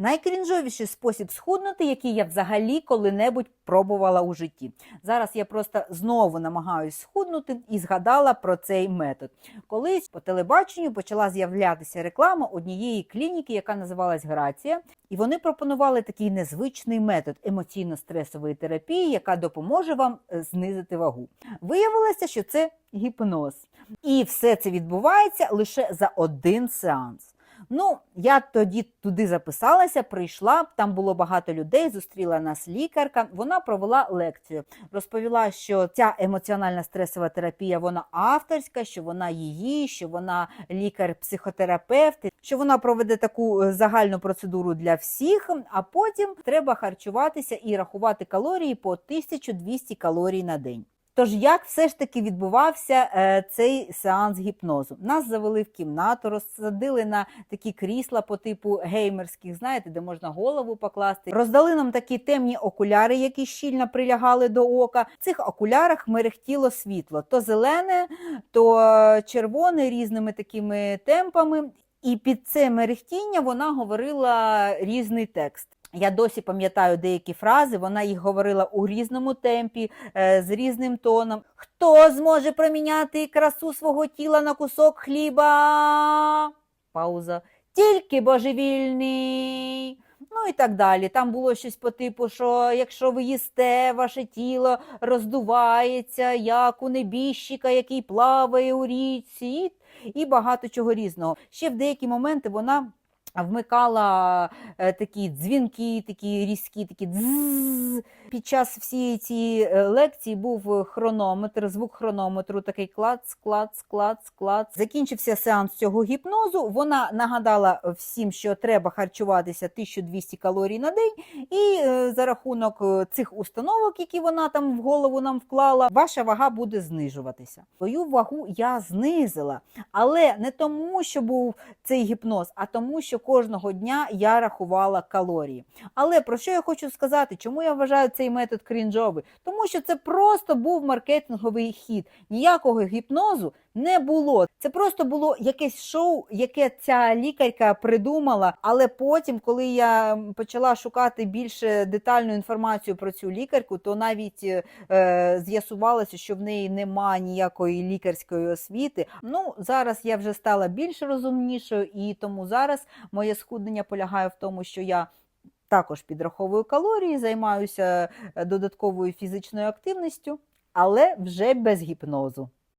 Найкрінжовіший спосіб схуднути, який я взагалі коли-небудь пробувала у житті. Зараз я просто знову намагаюсь схуднути і згадала про цей метод. Колись по телебаченню почала з'являтися реклама однієї клініки, яка називалась Грація, і вони пропонували такий незвичний метод емоційно-стресової терапії, яка допоможе вам е, знизити вагу. Виявилося, що це гіпноз. І все це відбувається лише за один сеанс. Ну, я тоді туди записалася, прийшла, там було багато людей, зустріла нас лікарка. Вона провела лекцію, розповіла, що ця емоціональна стресова терапія вона авторська, що вона її, що вона лікар-психотерапевт, що вона проведе таку е, загальну процедуру для всіх. А потім треба харчуватися і рахувати калорії по 1200 калорій на день. Тож, як все ж таки відбувався е, цей сеанс гіпнозу? Нас завели в кімнату, розсадили на такі крісла по типу геймерських, знаєте, де можна голову покласти. Роздали нам такі темні окуляри, які щільно прилягали до ока. В цих окулярах мерехтіло світло, то зелене, то червоне різними такими темпами. І під це мерехтіння вона говорила різний текст. Я досі пам'ятаю деякі фрази, вона їх говорила у різному темпі, е, з різним тоном. Хто зможе проміняти красу свого тіла на кусок хліба? Пауза. Тільки божевільний. Ну і так далі. Там було щось по типу, що якщо ви їсте, ваше тіло роздувається, як у небіжчика, який плаває у річці, і багато чого різного. Ще в деякі моменти вона вмикала е, такі дзвінки, такі різкі, такі дзз. Під час всієї цієї е, лекції був хронометр, звук хронометру, такий клац, клац, клац, клац. Закінчився сеанс цього гіпнозу. Вона нагадала всім, що треба харчуватися 1200 калорій на день, і е, за рахунок е, цих установок, які вона там в голову нам вклала, ваша вага буде знижуватися. Свою вагу я знизила, але не тому, що був цей гіпноз, а тому, що кожного дня я рахувала калорії. Але про що я хочу сказати? Чому я вважаю цей метод крінжовий? Тому що це просто був маркетинговий хід. Ніякого гіпнозу не було. Це просто було якесь шоу, яке ця лікарка придумала. Але потім, коли я почала шукати більше детальну інформацію про цю лікарку, то навіть е, з'ясувалося, що в неї нема ніякої лікарської освіти. Ну зараз я вже стала більш розумнішою, і тому зараз моє схуднення полягає в тому, що я також підраховую калорії, займаюся е, додатковою фізичною активністю, але вже без гіпнозу.